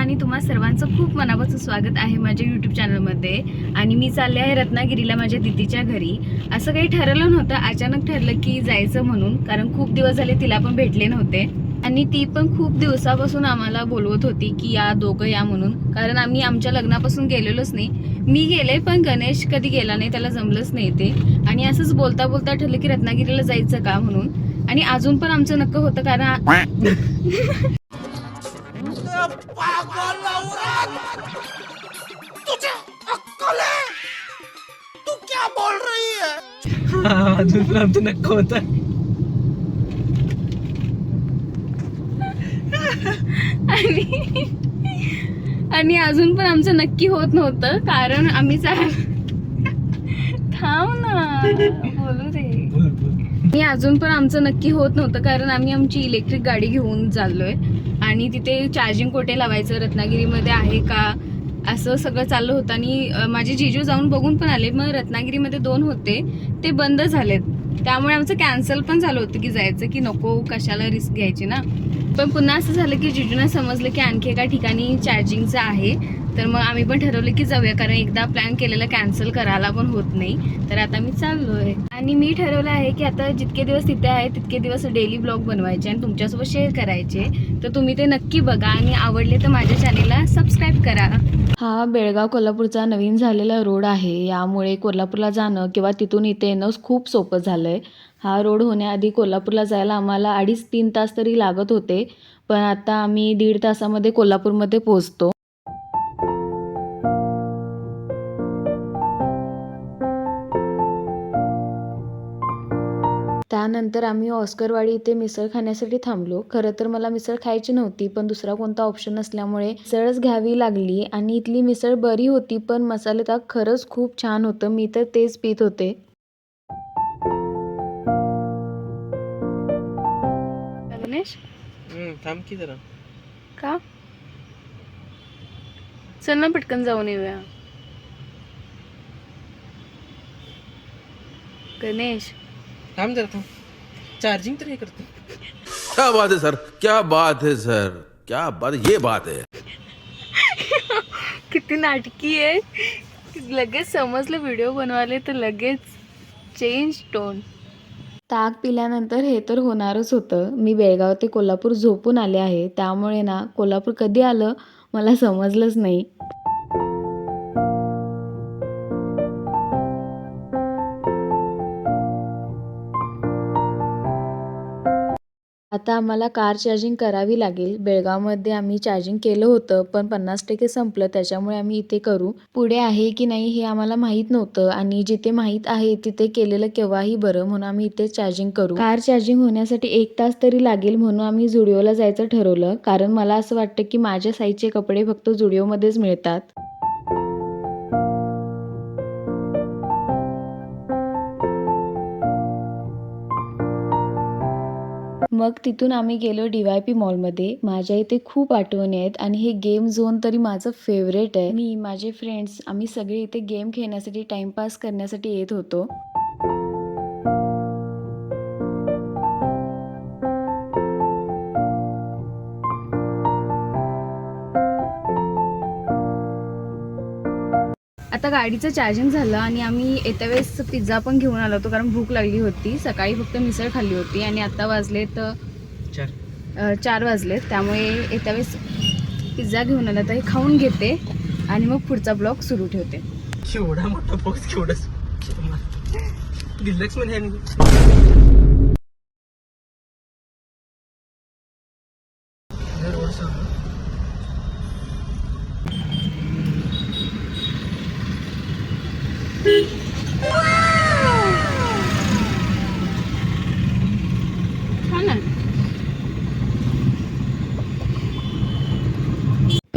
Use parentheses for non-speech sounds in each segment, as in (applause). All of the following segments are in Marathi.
आणि तुम्हा सर्वांचं खूप मनापासून स्वागत आहे माझ्या यूट्यूब चॅनलमध्ये आणि मी चालले आहे रत्नागिरीला माझ्या दिदीच्या घरी. असं काही ठरलं नव्हतं. अचानक ठरलं की जायचं म्हणून कारण खूप दिवस झाले तिला पण भेटले नव्हते. आणि ती पण खूप दिवसापासून आम्हाला बोलवत होती की या दोघं या म्हणून. कारण आम्ही आमच्या लग्नापासून गेलेलोच नाही. मी गेले पण गणेश कधी गेला नाही त्याला जमलंच नाही ते. आणि असंच बोलता बोलता ठरलं की रत्नागिरीला जायचं का म्हणून. आणि अजून पण आमचं नक्क होतं कारण (laughs) पागल औरत तुझे अक्कल है तू क्या बोल रही है अजून पण आमचं नक्क होत आणि आणि अजून पण आमचं नक्की होत नव्हतं कारण आम्ही थांब ना बोलू दे. आणि अजून पण आमचं नक्की होत नव्हतं कारण आम्ही आमची इलेक्ट्रिक गाडी घेऊन चाललोय. आणि तिथे चार्जिंग कोठे लावायचं रत्नागिरीमध्ये आहे का? असं सगळं चाललं होतं आणि माझे जिजू जाऊन बघून पण आले. मग रत्नागिरीमध्ये दोन होते. ते बंद झालेत. त्यामुळे आमचं कॅन्सल पण झालं होतं की जायचं की नको कशाला रिस्क घ्यायची ना? पण पुन्हा असं झालं की जिजूना समजलं की आणखी एका ठिकाणी चार्जिंगचं आहे. तर मग आम्ही पण ठरवलं की जाऊया कारण एकदा प्लॅन केलेला कॅन्सल करायला पण होत नाही. तर आता मी चाललोय. आणि मी ठरवलं आहे की आता जितके दिवस तिथे आहे तितके दिवस डेली ब्लॉग बनवायचे आणि तुमच्यासोबत शेअर करायचे. तर तुम्ही ते नक्की बघा आणि आवडले तर माझ्या चॅनेलला सबस्क्राईब करा. हा बेळगाव कोल्हापूरचा नवीन झालेला रोड आहे. यामुळे कोल्हापूरला जाणं किंवा तिथून इथे येणं खूप सोपं झालं आहे हा रोड होण्याआधी कोल्हापूरला जायला आम्हाला अडीच तीन तास तरी लागत होते. पण आता आम्ही दीड तासामध्ये कोल्हापूरमध्ये पोहोचतो. त्यानंतर आम्ही ऑस्करवाडी इथे मिसळ खाण्यासाठी थांबलो. खरं तर मला मिसळ खायची नव्हती पण दुसरा कोणता ऑप्शन नसल्यामुळे मिसळच घ्यावी लागली आणि इथली मिसळ बरी होती पण मसाले ताक खरंच खूप छान होतं. मी तर तेच पित होते. गणेश थांब की जरा. का? चल ना पटकन जाऊन येऊया. गणेश? थांब जरा थांब. चार्जिंग तर हे करते. क्या बात है सर क्या बात है सर क्या बात ये बात है. किती नाटकी आहे. लगेच समजलं व्हिडिओ बनवाले तर लगेच चेंज टोन ताक पिल्यानंतर हे तर होणारच होतं. मी बेळगाव ते कोल्हापूर झोपून आले आहे. त्यामुळे ना कोल्हापूर कधी आलं मला समजलंच नाही. आता आम्हाला कार चार्जिंग करावी लागेल. बेळगावमध्ये आम्ही चार्जिंग केलं होतं पण पन्नास टक्के संपलं. त्याच्यामुळे आम्ही इथे करू. पुढे आहे की नाही हे आम्हाला माहीत नव्हतं आणि जिथे माहीत आहे तिथे केलेलं केव्हाही बरं म्हणून आम्ही इथे चार्जिंग करू. कार चार्जिंग होण्यासाठी एक तास तरी लागेल म्हणून आम्ही जुडिओला जायचं ठरवलं. कारण मला असं वाटतं की माझ्या साईजचे कपडे फक्त जुडिओमध्येच मिळतात. मग तिथून आम्ही गेलो डी वाय पी मॉलमध्ये. माझ्या इथे खूप आठवणी आहेत आणि हे गेम झोन तरी माझं फेवरेट आहे. मी माझे फ्रेंड्स आम्ही सगळे इथे गेम खेळण्यासाठी टाइमपास करण्यासाठी येत होतो. आता गाडीचं चार्जिंग झालं आणि आम्ही येत्या वेळेस पिझ्झा पण घेऊन आलो होतो कारण भूक लागली होती. सकाळी फक्त मिसळ खाल्ली होती आणि आता वाजले तर चार. चार वाजलेत. त्यामुळे येत्या वेळेस पिझ्झा घेऊन आला तर हे खाऊन घेते आणि मग पुढचा ब्लॉग सुरू ठेवते. केवढा मोठा बॉक्स केवढा Beep.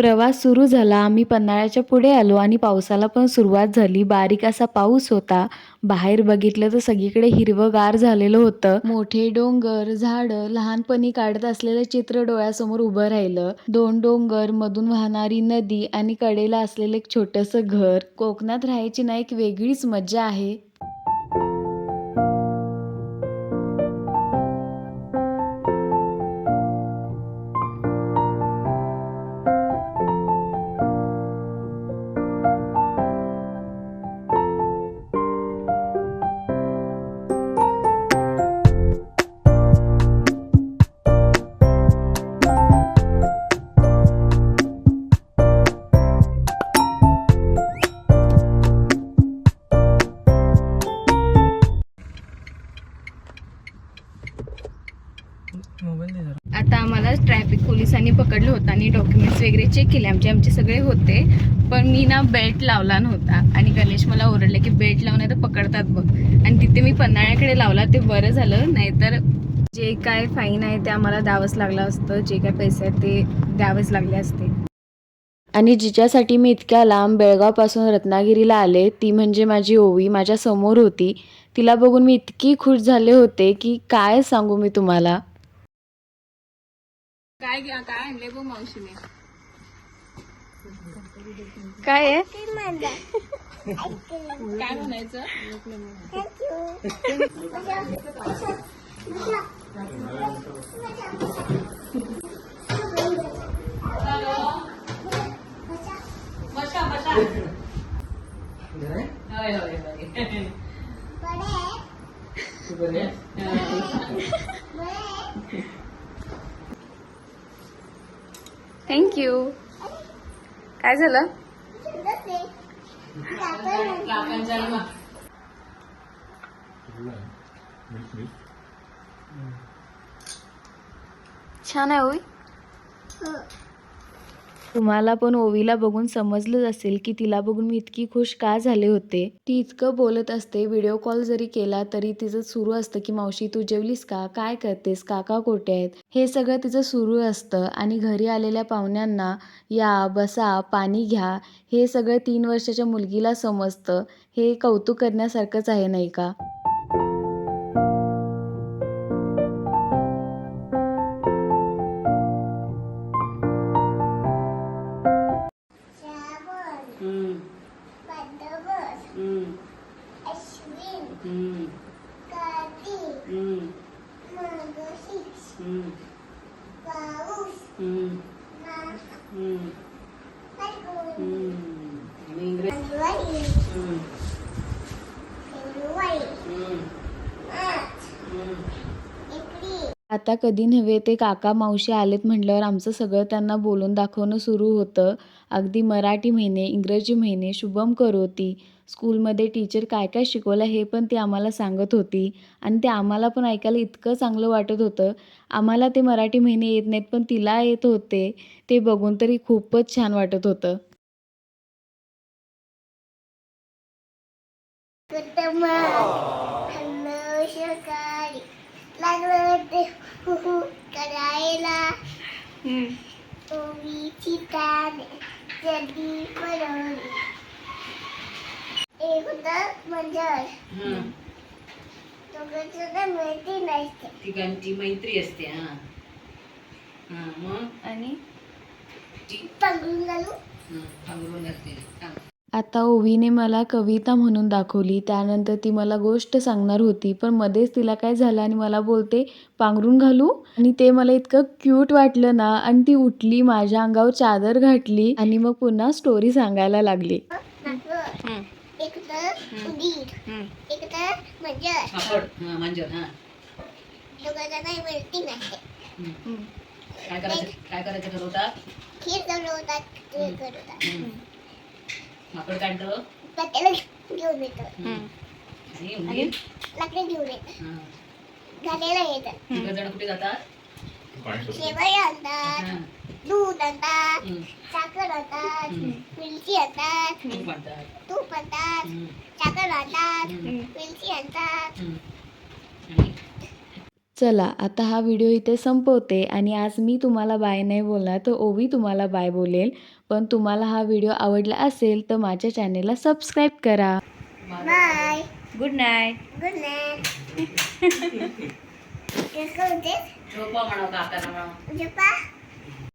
प्रवास सुरू झाला. आम्ही पन्हाळ्याच्या पुढे आलो आणि पावसाला पण सुरुवात झाली. बारीक असा पाऊस होता. बाहेर बघितलं तर सगळीकडे हिरवंगार झालेलं होतं. मोठे डोंगर झाडं लहानपणी काढत असलेलं चित्र डोळ्यासमोर उभं राहिलं. दोन डोंगर मधून वाहणारी नदी आणि कडेला असलेलं एक छोटंसं घर. कोकणात राहायची ना एक वेगळीच मजा आहे. वगैरे चेक केले. आमचे आमचे सगळे होते. पण मी ना बेल्ट लावला नव्हता. आणि गणेश मला ओरडले की बेल्ट लावून तर पकडतात बघ. आणि तिथे मी पन्हाळ्याकडे लावला ते बरं झालं. नाहीतर जे काय फाईन आहे ते आम्हाला द्यावंच लागलं असतं. जे काय पैसे आहेत ते द्यावेच लागले असते. आणि जिच्यासाठी मी इतक्या लांब बेळगावपासून रत्नागिरीला आले ती म्हणजे माझी ओवी माझ्यासमोर होती. तिला बघून मी इतकी खुश झाले होते की काय सांगू मी तुम्हाला? काय काय आणले बघ मावशीने? काय आहे? काय म्हणायचं? थँक्यू काय झालं छान आहे होई तुम्हाला पण ओवीला बघून समजलंच असेल की तिला बघून मी इतकी खुश का झाले होते? ती इतकं बोलत असते व्हिडिओ कॉल जरी केला तरी तिचं सुरू असतं की मावशी तू जेवलीस का? काय करतेस? काका कोठे आहेत? हे सगळं तिचं सुरू असतं आणि घरी आलेल्या पाहुण्यांना या बसा पाणी घ्या. हे सगळं तीन वर्षाच्या मुलगीला समजतं. हे कौतुक करण्यासारखंच आहे नाही का? आता कधी नव्हे ते काका मावशी आलेत म्हटल्यावर आमचं सगळं त्यांना बोलून दाखवणं सुरू होतं. अगदी मराठी महिने इंग्रजी महिने शुभम करोती. स्कूलमध्ये टीचर काय काय शिकवलं हे पण ती आम्हाला सांगत होती. आणि ते आम्हाला पण ऐकायला इतकं चांगलं वाटत होतं. आम्हाला ते मराठी महिने येत नाहीत पण तिला येत होते. ते बघून तरी खूपच छान वाटत होतं. लागलं ते करायला. ओवीची ताने जडी पडवली एक होतं मंजर. दोघं माहिती नसते. तिघांची मैत्री असते हा. हा मग? आणि? पकडून घालू. हा, थांबवून असते. आता ओवीने मला कविता म्हणून दाखवली. त्यानंतर ती मला गोष्ट सांगणार होती. पण मध्येच तिला काय झालं आणि मला बोलते पांघरून घालू? आणि ते मला इतकं क्यूट वाटलं ना आणि ती उठली माझ्या अंगावर चादर घातली आणि मग पुन्हा स्टोरी सांगायला लागली. काय करायचं? काय करायचं पापड काढलं त्याला घेऊन येतो आणि उंदीर लाकडे घेऊन येतात हा. घालायला येतात तिघं जण कुठे जातात शेवई आणतात हा. दूध आणतात हम्म. साखर आणतात हम्म. मिरची आणतात तूप आणतात तूप आणतात हम्म. साखर आणतात हम्म. मिरची आणतात हम्म. चला आता हा व्हिडिओ इथे संपवते आणि आज मी तुम्हाला बाय नाही बोलणार तर ओवी तुम्हाला बाय बोलेल. पण तुम्हाला हा व्हिडिओ आवडला असेल तर माझ्या चॅनेलला सबस्क्राईब करा. Bye. Good night good night झोपा झोपा.